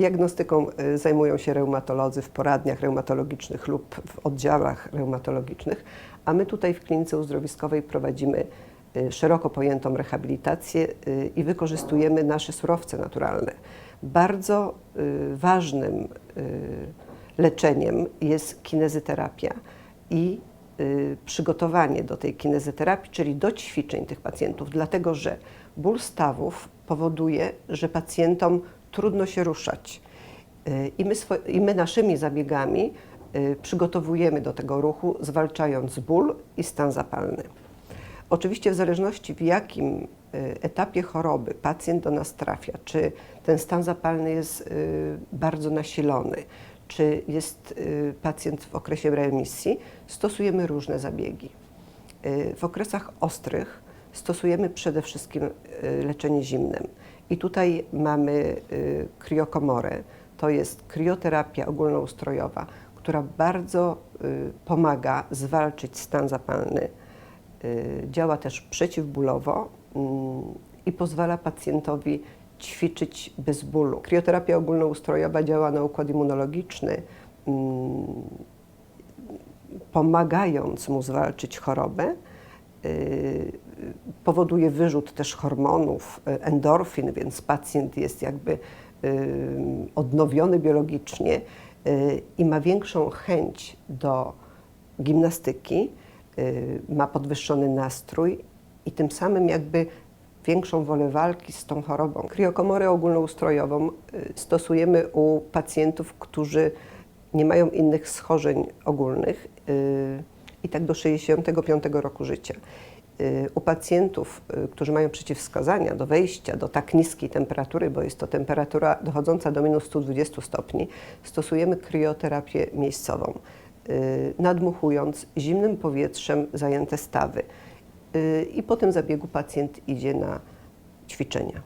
Diagnostyką y, zajmują się reumatolodzy w poradniach reumatologicznych lub w oddziałach reumatologicznych, a my tutaj w klinice uzdrowiskowej prowadzimy y, szeroko pojętą rehabilitację y, i wykorzystujemy nasze surowce naturalne. Bardzo ważnym leczeniem jest kinezyterapia i przygotowanie do tej kinezyterapii, czyli do ćwiczeń tych pacjentów, dlatego że ból stawów powoduje, że pacjentom trudno się ruszać. Y, I my, I my naszymi zabiegami y, przygotowujemy do tego ruchu, zwalczając ból i stan zapalny. Oczywiście w zależności w jakim y, etapie choroby pacjent do nas trafia, czy ten stan zapalny jest bardzo nasilony, czy jest pacjent w okresie remisji, stosujemy różne zabiegi. W okresach ostrych stosujemy przede wszystkim leczenie zimnem. I tutaj mamy y, kriokomorę. To jest krioterapia ogólnoustrojowa, która bardzo y, pomaga zwalczyć stan zapalny. Y, Działa też przeciwbólowo mm, i pozwala pacjentowi ćwiczyć bez bólu. Krioterapia ogólnoustrojowa działa na układ immunologiczny, mm, pomagając mu zwalczyć chorobę. Powoduje wyrzut też hormonów, y, endorfin, więc pacjent jest jakby y, odnowiony biologicznie y, i ma większą chęć do gimnastyki, ma podwyższony nastrój i tym samym jakby większą wolę walki z tą chorobą. Kriokomorę ogólnoustrojową stosujemy u pacjentów, którzy nie mają innych schorzeń ogólnych i tak do 65 roku życia. Y, U pacjentów, y, którzy mają przeciwwskazania do wejścia do tak niskiej temperatury, bo jest to temperatura dochodząca do minus 120 stopni, stosujemy krioterapię miejscową, y, nadmuchując zimnym powietrzem zajęte stawy. I po tym zabiegu pacjent idzie na ćwiczenia.